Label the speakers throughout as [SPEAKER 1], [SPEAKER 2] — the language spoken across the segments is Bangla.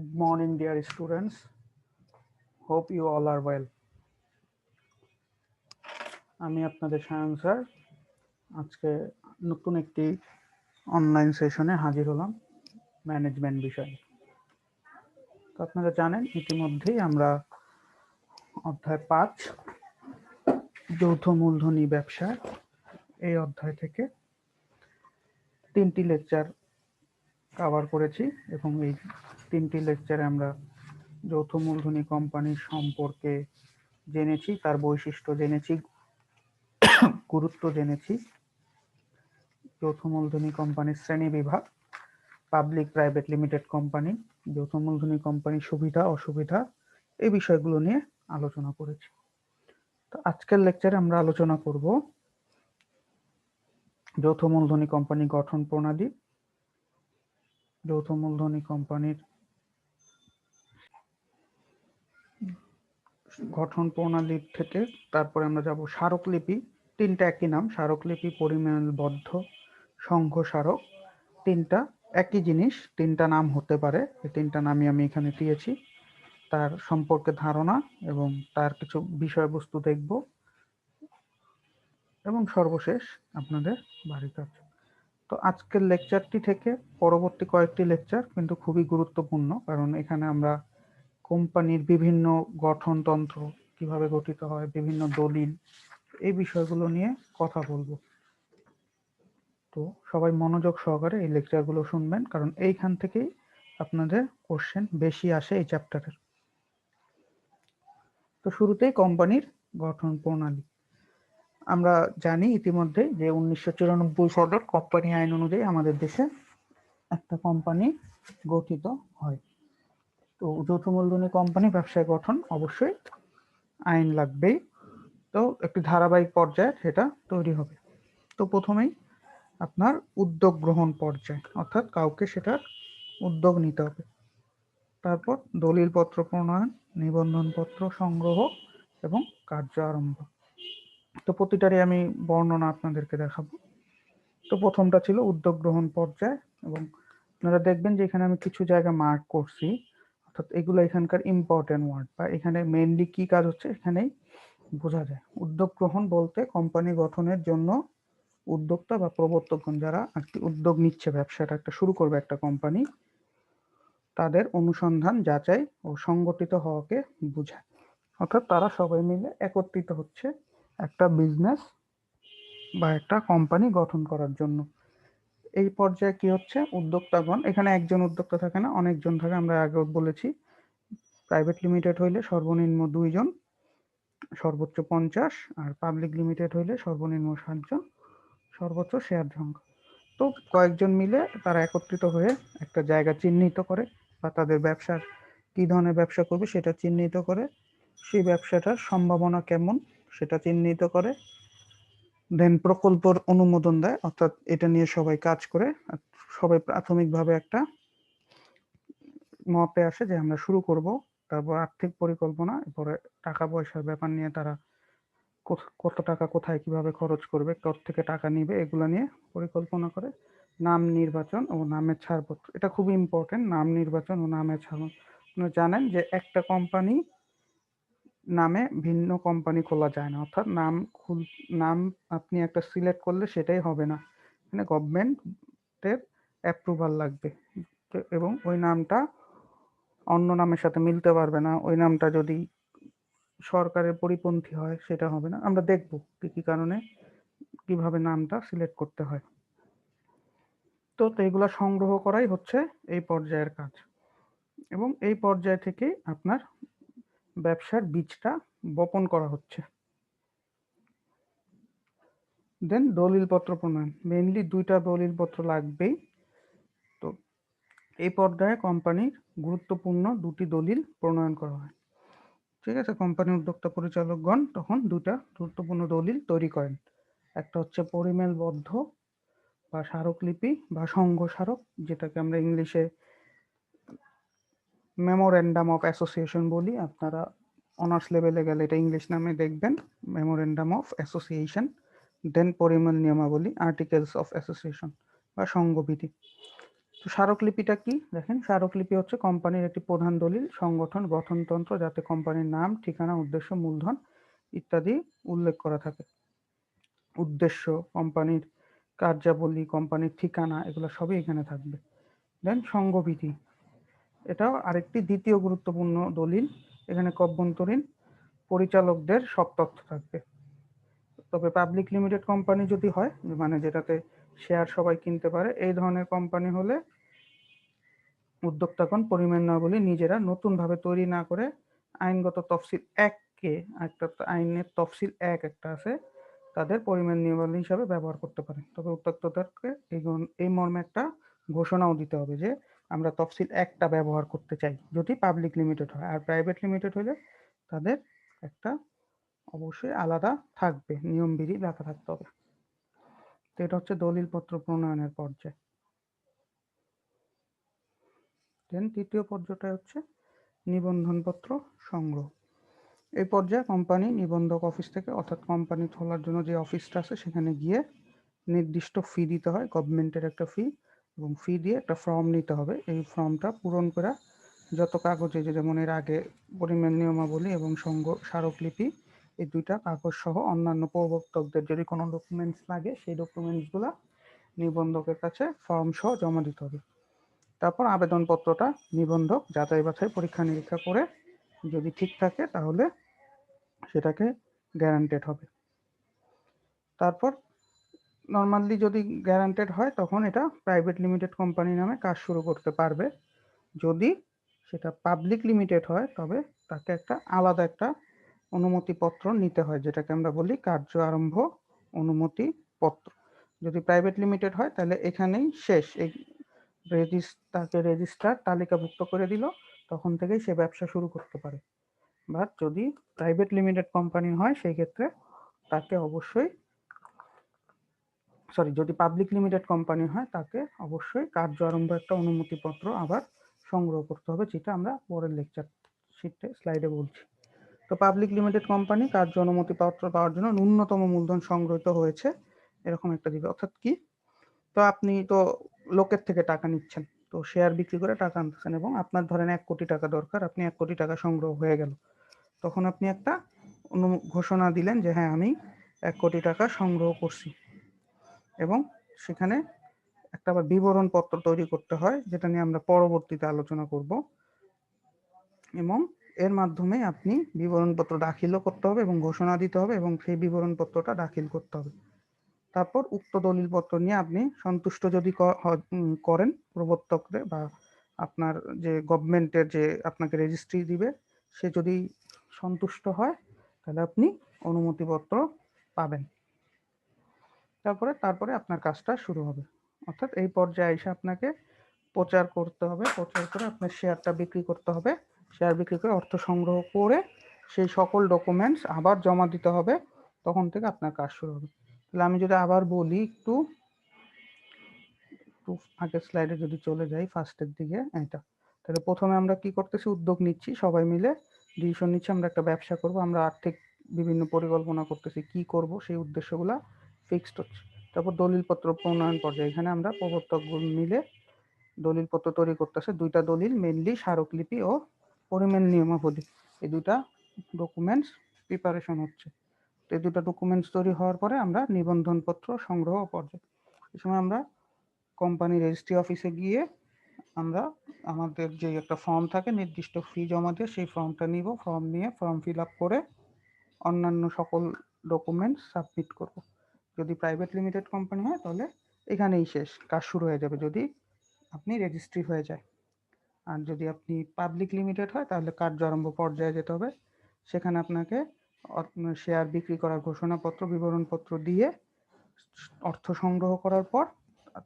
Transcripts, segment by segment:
[SPEAKER 1] Good morning, dear students. Hope you all are well. আমি আপনাদের সায়ন স্যার আজকে নতুন একটি অনলাইন সেশনে হাজির হলাম ম্যানেজমেন্ট বিষয়ে তো আপনারা জানেন ইতিমধ্যেই আমরা অধ্যায় পাঁচ যৌথ মূলধনী ব্যবসা এই অধ্যায় থেকে তিনটি লেকচার কভার করেছি এবং এই তিনটি লেকচারে আমরা যৌথ মূলধনী কোম্পানির সম্পর্কে জেনেছি, তার বৈশিষ্ট্য জেনেছি, গুরুত্ব জেনেছি। যৌথ মূলধনী কোম্পানির শ্রেণি বিভাগ, পাবলিক প্রাইভেট লিমিটেড কোম্পানি, যৌথ মূলধনী কোম্পানির সুবিধা, অসুবিধা এই বিষয়গুলো নিয়ে আলোচনা করেছি। তো আজকের লেকচারে আমরা আলোচনা করব যৌথ মূলধনী কোম্পানি গঠন প্রণালী। যৌথ মূলধনী কোম্পানির গঠন প্রণালীর থেকে তারপরে আমরা যাব স্মারকলিপি। তিনটা একই নাম, স্মারকলিপি পরিমাণবদ্ধ সংঘ স্মারক তিনটা একই জিনিস, তিনটা নাম হতে পারে। এই তিনটা নামই আমি এখানে দিয়েছি। তার সম্পর্কে ধারণা এবং তার কিছু বিষয়বস্তু দেখব। এবং সর্বশেষ আপনাদের বাড়ির কাজ তো আজকের লেকচারটি থেকে পরবর্তী কয়েকটি লেকচার কিন্তু খুবই গুরুত্বপূর্ণ, কারণ এখানে আমরা কোম্পানির বিভিন্ন গঠনতন্ত্র কীভাবে গঠিত হয়, বিভিন্ন দলিল, এই বিষয়গুলো নিয়ে কথা বলব। তো সবাই মনোযোগ সহকারে এই লেকচারগুলো শুনবেন, কারণ এইখান থেকেই আপনাদের কোশ্চেন বেশি আসে এই চ্যাপ্টারের তো শুরুতেই কোম্পানির গঠন প্রণালী। আমরা জানি ইতিমধ্যে যে উনিশশো চুরানব্বই সালের কোম্পানি আইন অনুযায়ী আমাদের দেশে একটা কোম্পানি গঠিত হয়। তো যৌথ মূলধনী কোম্পানি ব্যবসায় গঠন অবশ্যই আইন লাগবেই। তো একটি ধারাবাহিক পর্যায়ে সেটা তৈরি হবে। তো প্রথমেই আপনার উদ্যোগ গ্রহণ পর্যায়, অর্থাৎ কাউকে সেটার উদ্যোগ নিতে হবে। তারপর দলিলপত্র প্রণয়ন, নিবন্ধনপত্র সংগ্রহ এবং কার্য আরম্ভ। তো প্রতিটারই আমি বর্ণনা আপনাদেরকে দেখাবো। তো প্রথমটা ছিল উদ্যোগ গ্রহণ পর্যায় এবং আপনারা দেখবেন যে এখানে আমি কিছু জায়গা মার্ক করছি। অর্থাৎ এগুলো এখানকার ইম্পর্টেন্ট ওয়ার্ড বা এখানে মেইনলি কি কাজ হচ্ছে এখানেই বোঝা যায়। উদ্যোগ গ্রহণ বলতে কোম্পানি গঠনের জন্য উদ্যোক্তা বা প্রবর্তকগণ যারা একটি উদ্যোগ নিচ্ছে, ব্যবসাটা একটা শুরু করবে একটা কোম্পানি তাদের অনুসন্ধান, যাচাই ও সংগঠিত হওয়াকে বোঝায়। অর্থাৎ তারা সবাই মিলে একত্রিত হচ্ছে একটা বিজনেস বা একটা কোম্পানি গঠন করার জন্য। এই পর্যায়ে কি হচ্ছে? উদ্যোক্তাগণ, এখানে একজন উদ্যোক্তা থাকে না, অনেকজন থাকে, আমরা আগে বলেছি। প্রাইভেট লিমিটেড হইলে সর্বনিম্ন দুইজন সর্বোচ্চ পঞ্চাশ, আর পাবলিক লিমিটেড হইলে সর্বনিম্ন ষাটজন সর্বোচ্চ শেয়ার সংখ্যা। তো কয়েকজন মিলে তারা একত্রিত হয়ে একটা জায়গা চিহ্নিত করে, বা তাদের ব্যবসার কি ধরনের ব্যবসা করবে সেটা চিহ্নিত করে, সেই ব্যবসাটার সম্ভাবনা কেমন সেটা চিহ্নিত করে দেন প্রকল্পর অনুমোদন দেয়, অর্থাৎ এটা নিয়ে সবাই কাজ করে। সবাই প্রাথমিকভাবে একটা মতে আসে যে আমরা শুরু করব, তারপর আর্থিক পরিকল্পনা, এরপরে টাকা পয়সার ব্যাপার নিয়ে তারা কত টাকা কোথায় কীভাবে খরচ করবে, কত থেকে টাকা নিবে, এগুলো নিয়ে পরিকল্পনা করে। নাম নির্বাচন ও নামের ছাড়পত্র, এটা খুব ইম্পর্টেন্ট নাম নির্বাচন ও নামের ছাড় আপনারা জানেন যে একটা কোম্পানি নামে ভিন্ন কোম্পানি খোলা যায় না। অর্থাৎ নাম খুল, নাম আপনি একটা সিলেক্ট করলে সেটাই হবে না। মানে গভর্নমেন্টের অ্যাপ্রুভাল লাগবে। এবং ওই নামটা অন্য নামের সাথে মিলতে পারবে না। ওই নামটা যদি সরকারের পরিপন্থী হয়, সেটা হবে না। আমরা দেখব কি কি কারণে কীভাবে নামটা সিলেক্ট করতে হয়। তো এগুলো সংগ্রহ করাই হচ্ছে এই পর্যায়ের কাজ। এবং এই পর্যায় থেকে আপনার ব্যবসার বীজটা বপন করা হচ্ছে। দেন দলিলপত্র প্রণয়ন। মেইনলি দুইটা দলিলপত্র লাগবেই। তো এই পর্যায়ে কোম্পানির গুরুত্বপূর্ণ দুটি দলিল প্রণয়ন করা হয়। ঠিক আছে, কোম্পানির উদ্যোক্তা পরিচালকগণ তখন দুটা গুরুত্বপূর্ণ দলিল তৈরি করেন। একটা হচ্ছে পরিমেলবদ্ধ বা স্মারকলিপি বা সংঘ স্মারক যেটাকে আমরা ইংলিশে মেমোরেন্ডাম অফ অ্যাসোসিয়েশন বলি, আপনারা অনার্স লেভেলে গেলে এটা ইংলিশ নামে দেখবেন। মেমোরেন্ডাম অফ অ্যাসোসিয়েশন দেন পরিমল নিয়মাবলী আর্টিকেলস অফ অ্যাসোসিয়েশন বা সংঘবিধি তো স্মারকলিপিটা কি? দেখেন, স্মারকলিপি হচ্ছে কোম্পানির একটি প্রধান দলিল, সংগঠন, গঠনতন্ত্র, যাতে কোম্পানির নাম, ঠিকানা, উদ্দেশ্য, মূলধন ইত্যাদি উল্লেখ করা থাকে। উদ্দেশ্য, কোম্পানির কার্যাবলী, কোম্পানির ঠিকানা, এগুলো সবই এখানে থাকবে। দেন সংঘবিধি এটাও আরেকটি দ্বিতীয় গুরুত্বপূর্ণ দলিল। এখানে অভ্যন্তরীণ পরিচালকদের সব তথ্য থাকবে। তবে পাবলিক লিমিটেড কোম্পানি যদি হয় মানে যেটাতে শেয়ার সবাই কিনতে পারে, এই ধরনের কোম্পানি হলে উদ্যোক্তাগণ পরিমাণ বলে নিজেরা নতুনভাবে তৈরি না করে আইনগত তফসিল এককে, একটা আইনের তফসিল এক একটা আছে, তাদের পরিমাণ নিয়মাবলী হিসাবে ব্যবহার করতে পারে। তবে উদ্যোক্তাদেরকে এই এই মর্মে একটা ঘোষণাও দিতে হবে যে আমরা তফসিল একটা ব্যবহার করতে চাই, যদি পাবলিক লিমিটেড হয়। আর প্রাইভেট লিমিটেড হলে তাদের একটা অবশ্যই আলাদা থাকবে, নিয়মবিধি লেখা থাকতে হবে। তো এটা হচ্ছে দলিলপত্র প্রণয়নের পর্যায়। তৃতীয় পর্যায়টা হচ্ছে নিবন্ধনপত্র সংগ্রহ। এই পর্যায়ে কোম্পানি নিবন্ধক অফিস থেকে, অর্থাৎ কোম্পানি খোলার জন্য যে অফিসটা আছে, সেখানে গিয়ে নির্দিষ্ট ফি দিতে হয়। গভর্নমেন্টের একটা ফি এবং ফি দিয়ে একটা ফর্ম নিতে হবে। এই ফর্মটা পূরণ করা যত কাগজে যেমন এর আগে পরিমাণ নিয়মাবলী এবং সঙ্গ স্মারকলিপি এই দুইটা কাগজ সহ অন্যান্য প্রবর্তকদের যদি কোনো ডকুমেন্টস লাগে, সেই ডকুমেন্টসগুলো নিবন্ধকের কাছে ফর্ম সহ জমা দিতে হবে। তারপর আবেদনপত্রটা নিবন্ধক যাচাই বাছাই পরীক্ষা নিরীক্ষা করে যদি ঠিক থাকে তাহলে সেটাকে গ্যারান্টেড হবে। তারপর নর্মালি যদি গ্যারান্টেড হয়, তখন এটা প্রাইভেট লিমিটেড কোম্পানি নামে কাজ শুরু করতে পারবে। যদি সেটা পাবলিক লিমিটেড হয়, তবে তাকে একটা আলাদা একটা অনুমতিপত্র নিতে হয়, যেটাকে আমরা বলি কার্য আরম্ভ অনুমতি পত্র যদি প্রাইভেট লিমিটেড হয়, তাহলে এখানেই শেষ। এই তাকে রেজিস্টার তালিকাভুক্ত করে দিল, তখন থেকেই সে ব্যবসা শুরু করতে পারে। বাট যদি প্রাইভেট লিমিটেড কোম্পানি হয়, সেই ক্ষেত্রে তাকে অবশ্যই সরি যদি পাবলিক লিমিটেড কোম্পানি হয়, তাকে অবশ্যই কার্য আরম্ভ একটা অনুমতিপত্র আবার সংগ্রহ করতে হবে, যেটা আমরা পরের লেকচার শিটে স্লাইডে বলছি। তো পাবলিক লিমিটেড কোম্পানি কার্য অনুমতিপত্র পাওয়ার জন্য ন্যূনতম মূলধন সংগ্রহিত হয়েছে, এরকম একটা দিবে। অর্থাৎ কি? তো আপনি তো লোকের থেকে টাকা নিচ্ছেন, তো শেয়ার বিক্রি করে টাকা আনতেছেন এবং আপনার ধরেন এক কোটি টাকা দরকার, আপনি এক কোটি টাকা সংগ্রহ হয়ে গেল। তখন আপনি একটা ঘোষণা দিলেন যে হ্যাঁ আমি এক কোটি টাকা সংগ্রহ করছি। এবং সেখানে একটা আবার বিবরণ পত্র তৈরি করতে হয়, যেটা নিয়ে আমরা পরবর্তীতে আলোচনা করব। এবং এর মাধ্যমে আপনি বিবরণপত্র দাখিলও করতে হবে এবং ঘোষণা দিতে হবে এবং সেই বিবরণপত্রটা দাখিল করতে হবে। তারপর উক্ত দলিলপত্র নিয়ে আপনি সন্তুষ্ট যদি করেন প্রবর্তকরে বা আপনার যে গভর্নমেন্টের যে আপনাকে রেজিস্ট্রি দিবে, সে যদি সন্তুষ্ট হয়, তাহলে আপনি অনুমতিপত্র পাবেন। তারপরে তারপরে আপনার কাজটা শুরু হবে। অর্থাৎ এই পর্যায়ে এসে আপনাকে প্রচার করতে হবে, প্রচার করে আপনার শেয়ারটা বিক্রি করতে হবে। শেয়ার বিক্রি করে অর্থ সংগ্রহ করে সেই সকল ডকুমেন্টস আবার জমা দিতে হবে, তখন থেকে আপনার কাজ শুরু হবে। তাহলে আমি যদি আবার বলি একটু একটু আগের স্লাইডে যদি চলে যাই ফার্স্টের দিকে এটা তাহলে প্রথমে আমরা কি করতেছি? উদ্যোগ নিচ্ছি সবাই মিলে। ডিসিশন নিচ্ছি, আমরা একটা ব্যবসা করব, আমরা আর্থিক বিভিন্ন পরিকল্পনা করতেছি, কি করব, সেই উদ্দেশ্যগুলো ফিক্সড হচ্ছে। তারপর দলিলপত্র প্রণয়ন পর্যায়ে এখানে আমরা প্রবর্তক মিলে দলিলপত্র তৈরি করতেছে দুইটা দলিল মেনলি স্মারকলিপি ও পরিমাণ নিয়মাবলী। এই দুটা ডকুমেন্টস প্রিপারেশন হচ্ছে। তো এই দুটো ডকুমেন্টস তৈরি হওয়ার পরে আমরা নিবন্ধনপত্র সংগ্রহ পর্যায়ে। এই সময় আমরা কোম্পানি রেজিস্ট্রি অফিসে গিয়ে আমরা আমাদের যে একটা ফর্ম থাকে, নির্দিষ্ট ফি জমা দিয়ে সেই ফর্মটা নিব। ফর্ম নিয়ে ফর্ম ফিল আপ করে অন্যান্য সকল ডকুমেন্টস সাবমিট করব। যদি প্রাইভেট লিমিটেড কোম্পানি হয়, তাহলে এখানেই শেষ, কাজ শুরু হয়ে যাবে যদি আপনি রেজিস্ট্রি হয়ে যায়। আর যদি আপনি পাবলিক লিমিটেড হয়, তাহলে কার্য আরম্ভ পর্যায়ে যেতে হবে। সেখানে আপনাকে শেয়ার বিক্রি করার ঘোষণাপত্র, বিবরণপত্র দিয়ে অর্থ সংগ্রহ করার পর,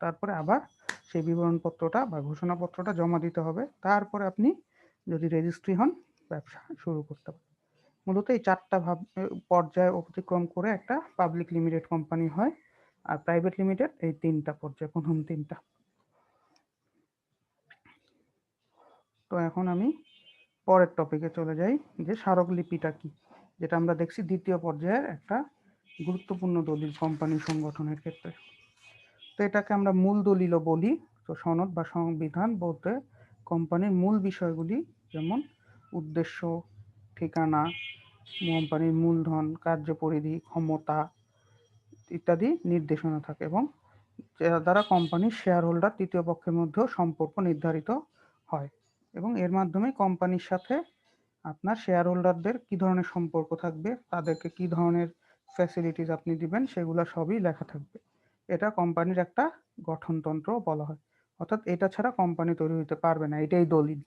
[SPEAKER 1] তারপরে আবার সেই বিবরণপত্রটা বা ঘোষণাপত্রটা জমা দিতে হবে। তারপরে আপনি যদি রেজিস্ট্রি হন, ব্যবসা শুরু করতে পারেন মূলত এই চারটা ভাব পর্যায়ে অতিক্রম করে একটা পাবলিক লিমিটেড কোম্পানি হয় আর প্রাইভেট লিমিটেড এই তিনটা পর্যায়ে, প্রথম তিনটা। তো এখন আমি পরের টপিকে চলে যাই যে স্মারকলিপিটা কি, যেটা আমরা দেখছি দ্বিতীয় পর্যায়ের একটা গুরুত্বপূর্ণ দলিল কোম্পানি সংগঠনের ক্ষেত্রে। তো এটাকে আমরা মূল দলিলও বলি, তো সনদ বা সংবিধান বলতে কোম্পানির মূল বিষয়গুলি যেমন উদ্দেশ্য ঠিকানা, কোম্পানির মূলধন, কার্যপরিধি, ক্ষমতা ইত্যাদি নির্দেশনা থাকে এবং দ্বারা কোম্পানির শেয়ার হোল্ডার তৃতীয় পক্ষের মধ্যেও সম্পর্ক নির্ধারিত হয় এবং এর মাধ্যমে কোম্পানির সাথে আপনার শেয়ার হোল্ডারদের কি ধরনের সম্পর্ক থাকবে, তাদেরকে কি ধরনের ফ্যাসিলিটিস আপনি দিবেন, সেগুলো সবই লেখা থাকবে। এটা কোম্পানির একটা গঠনতন্ত্র বলা হয়। অর্থাৎ এটা ছাড়া কোম্পানি তৈরি হতে পারবে না, এটাই দলিল।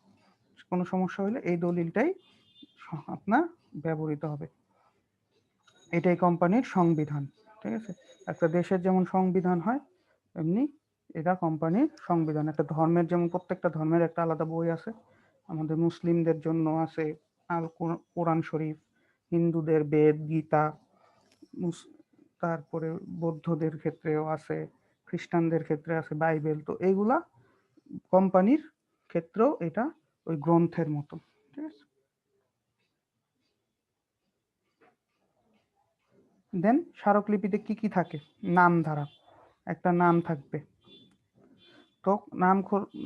[SPEAKER 1] কোনো সমস্যা হলে এই দলিলটাই আপনার ব্যবহৃত হবে। এটাই কোম্পানির সংবিধান, ঠিক আছে? একটা দেশের যেমন সংবিধান হয়, এমনি এটা কোম্পানির সংবিধান। একটা ধর্মের যেমন প্রত্যেকটা ধর্মের একটা আলাদা বই আছে। আমাদের মুসলিমদের জন্য আছে আল কোরআন শরীফ, হিন্দুদের বেদ, গীতা তারপরে বৌদ্ধদের ক্ষেত্রেও আছে, খ্রিস্টানদের ক্ষেত্রে আছে, বাইবেল। তো এইগুলা কোম্পানির ক্ষেত্রেও এটা ওই গ্রন্থের মতো, ঠিক আছে? দেন স্মারকলিপিতে কি কি থাকে? নাম ধারা একটা নাম থাকবে। তো নাম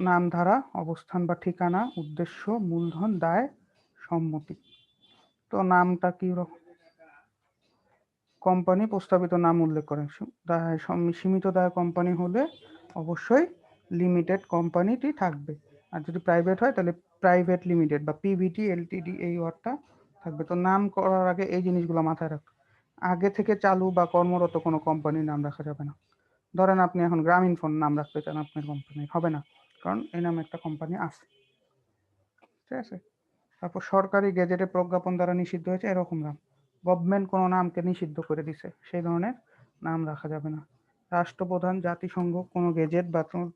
[SPEAKER 1] নাম ধারা অবস্থান বা ঠিকানা, উদ্দেশ্য, মূলধন, দায়, সম্মতি। তো নামটা কি রকম কোম্পানি প্রস্তাবিত নাম উল্লেখ করেন। সীমিত দায় কোম্পানি হলে অবশ্যই লিমিটেড কোম্পানিটি থাকবে। আর যদি প্রাইভেট হয়, তাহলে প্রাইভেট লিমিটেড বা পিভিটি এলটিডি এই ওয়ার্ডটা থাকবে। তো নাম করার আগে এই জিনিসগুলো মাথায় রাখ আগে থেকে চালু বা কর্মরত কোনো কোম্পানির নাম রাখা যাবে না। ধরেন আপনি এখন গ্রামীণ ফোন নাম রাখতে চান, আপনার কোম্পানির হবে না, কারণ এই নামে একটা কোম্পানি আছে। ঠিক আছে? তারপর সরকারি গেজেটে প্রজ্ঞাপন দ্বারা নিষিদ্ধ হয়েছে, এরকম নাম। গভর্নমেন্ট কোনো নামকে নিষিদ্ধ করে দিছে, সেই ধরনের নাম রাখা যাবে না। রাষ্ট্রপ্রধান, জাতিসংঘ, কোনো গেজেট বা কোনো-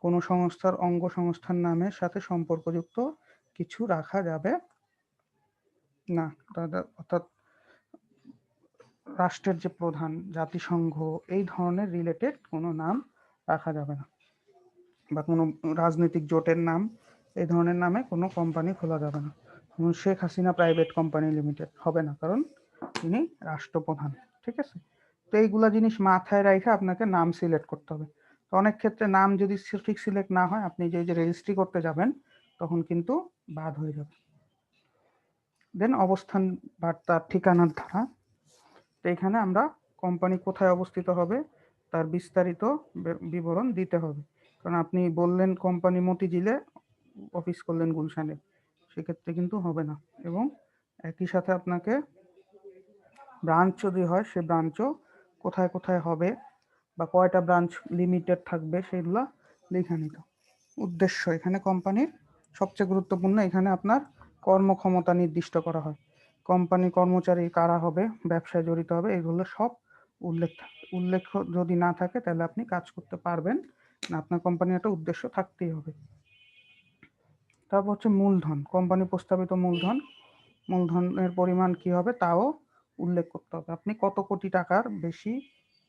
[SPEAKER 1] কোনো সংস্থার অঙ্গ সংস্থার নামের সাথে সম্পর্কযুক্ত কিছু রাখা যাবে না। অর্থাৎ রাষ্ট্রের যে প্রধান জাতিসংঘ, এই ধরনের রিলেটেড কোনো নাম রাখা যাবে না। বা কোনো রাজনৈতিক জোটের নাম, এই ধরনের নামে কোনো কোম্পানি খোলা যাবে না। যেমন Sheikh Hasina private company limited হবে না, কারণ তিনি রাষ্ট্রপ্রধান, ঠিক আছে? তো এইগুলা জিনিস মাথায় রেখে আপনাকে নাম সিলেক্ট করতে হবে। তো অনেক ক্ষেত্রে নাম যদি ঠিক সিলেক্ট না হয়, আপনি যে যে রেজিস্ট্রি করতে যাবেন, তখন কিন্তু বাদ হয়ে যাবে। দেন অবস্থান বা তার ঠিকানার ধারা তো এখানে আমরা কোম্পানি কোথায় অবস্থিত হবে, তার বিস্তারিত বিবরণ দিতে হবে। কারণ আপনি বললেন কোম্পানি মতিঝিলে অফিস করলেন গুলশানে, সেক্ষেত্রে কিন্তু হবে না। এবং একই সাথে আপনাকে ব্রাঞ্চ যদি হয়, সে ব্রাঞ্চও কোথায় কোথায় হবে বা কয়টা ব্রাঞ্চ লিমিটেড থাকবে, সেগুলো লিখে নিতে। উদ্দেশ্য, এখানে কোম্পানির সবচেয়ে গুরুত্বপূর্ণ, এখানে আপনার কর্মক্ষমতা নির্দিষ্ট করা হয়। কোম্পানি কর্মচারী কারা হবে, ব্যবসায় জড়িত হবে, এগুলো সব উল্লেখ উল্লেখ যদি না থাকে তাহলে আপনি কাজ করতে পারবেন। না আপনার কোম্পানির একটা উদ্দেশ্য থাকতেই হবে। তারপর হচ্ছে মূলধন, কোম্পানি প্রস্তাবিত মূলধন। মূলধনের পরিমাণ কি হবে তাও উল্লেখ করতে হবে। আপনি কত কোটি টাকার বেশি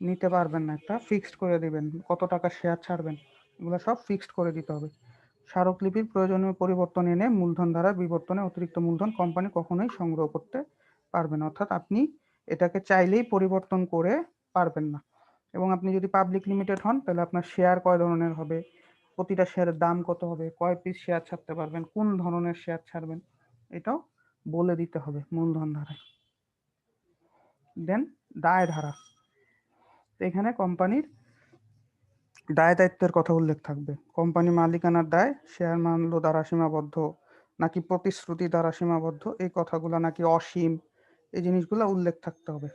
[SPEAKER 1] নিতে পারবেন না, একটা ফিক্সড করে দিবেন, কত টাকা শেয়ার ছাড়বেন, এগুলো সব ফিক্সড করে দিতে হবে। স্মারকলিপির প্রয়োজনীয় পরিবর্তন এনে মূলধন দ্বারা বিবর্তনে অতিরিক্ত মূলধন কোম্পানি কখনোই সংগ্রহ করতে পারবে না। অর্থাৎ আপনি এটাকে চাইলেই পরিবর্তন করে পারবেন না। এবং আপনি যদি পাবলিক লিমিটেড হন, তাহলে আপনার শেয়ার কয় ধরনের হবে? প্রতিটা শেয়ারের দাম কত হবে? কয় পিস শেয়ার ছাড়তে পারবেন? কোন ধরনের শেয়ার ছাড়বেন? এটাও বলে দিতে হবে মূলধন ধারায় দেন দায় ধারা এখানে কোম্পানির দায় দায়িত্বের কথা উল্লেখ থাকবে। কোম্পানি মালিকানার দায় শেয়ার মূল্য দ্বারা সীমাবদ্ধ নাকি প্রতিশ্রুতি দ্বারা সীমাবদ্ধ, এই কথাগুলো নাকি অসীম, এই জিনিসগুলো উল্লেখ থাকতে হবে।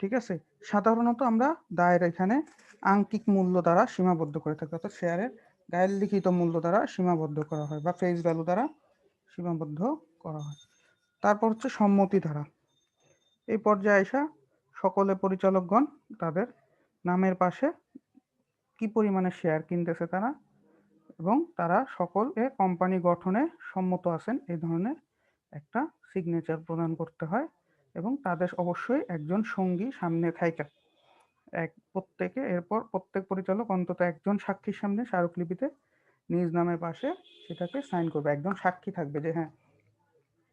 [SPEAKER 1] ঠিক আছে? সাধারণত আমরা দায়ের এখানে আংকিক মূল্য দ্বারা সীমাবদ্ধ করে থাকি, অর্থাৎ শেয়ারের গায়ের লিখিত মূল্য দ্বারা সীমাবদ্ধ করা হয় বা ফেস ভ্যালু দ্বারা সীমাবদ্ধ করা হয়। তারপর হচ্ছে সম্মতি ধারা। এই পর্যায়ে আসা সকলে পরিচালকগণ তাদের নামের পাশে কি পরিমাণে শেয়ার কিনতেছে তারা? এবং তারা সকলে কোম্পানি গঠনে সম্মত আছেন এই ধরনের একটা সিগনেচার প্রদান করতে হয় এবং তাদের অবশ্যই একজন সঙ্গী সামনে থাইকা এক, প্রত্যেকে, এরপর প্রত্যেক পরিচালক অন্তত একজন সাক্ষীর সামনে স্মারকলিপিতে নিজ নামের পাশে সেটাকে সাইন করবে। একজন সাক্ষী থাকবে যে হ্যাঁ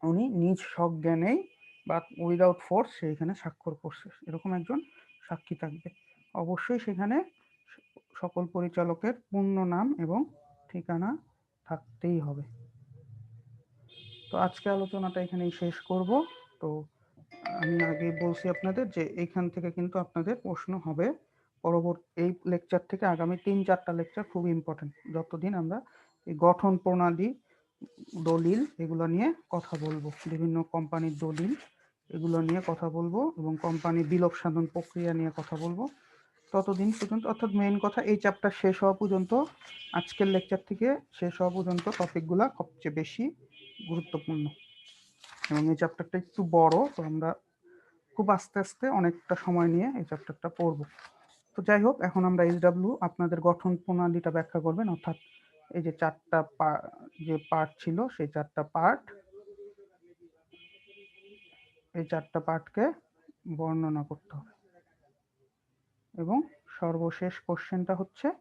[SPEAKER 1] উনি নিজ সজ্ঞানেই বা উইদাউট ফোর্স সেইখানে স্বাক্ষর করছে। এরকম একজন সাক্ষী থাকবে। অবশ্যই সেখানে সকল পরিচালকের পূর্ণ নাম এবং ঠিকানা থাকতেই হবে। তো আজকে আলোচনাটা এখানেই শেষ করব। তো আমি আগে বলছি আপনাদের যে এইখান থেকে কিন্তু আপনাদের প্রশ্ন হবে। পরবর্তী এই লেকচার থেকে আগামী তিন চারটা লেকচার খুব ইম্পর্টেন্ট যতদিন আমরা এই গঠন প্রণালী, দলিল এগুলো নিয়ে কথা বলব, বিভিন্ন কোম্পানির দলিল এগুলো নিয়ে কথা বলব এবং কোম্পানি বিলোপ সাধন প্রক্রিয়া নিয়ে কথা বলব। ততদিন পর্যন্ত, অর্থাৎ মেইন কথা এই চ্যাপ্টার শেষ হওয়া পর্যন্ত, আজকের লেকচার থেকে শেষ হওয়া পর্যন্ত টপিকগুলো সবচেয়ে বেশি গুরুত্বপূর্ণ। এবং এই চ্যাপ্টারটা একটু বড়, তো আমরা খুব আস্তে আস্তে অনেকটা সময় নিয়ে এই চ্যাপ্টারটা পড়ব। তো যাই হোক, এখন আমরা এইচডাব্লিউ আপনাদের গঠন প্রণালীটা ব্যাখ্যা করবেন, অর্থাৎ এই যে চারটা যে পার্ট ছিল, সেই চারটা পার্ট এই চারটা পার্টকে বর্ণনা করতে হবে। এবং সর্বশেষ কোশ্চেনটা হচ্ছে,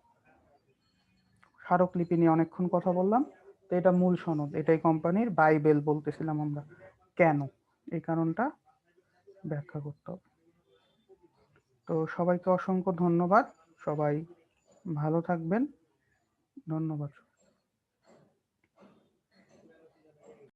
[SPEAKER 1] স্মারকলিপি নিয়ে অনেকক্ষণ কথা বললাম, তো এটা মূল সনদ, এটাই কোম্পানির বাইবেল বলতেছিলাম আমরা। কেন? এই কারণটা ব্যাখ্যা করতে হবে। তো সবাইকে অসংখ্য ধন্যবাদ, সবাই ভালো থাকবেন, ধন্যবাদ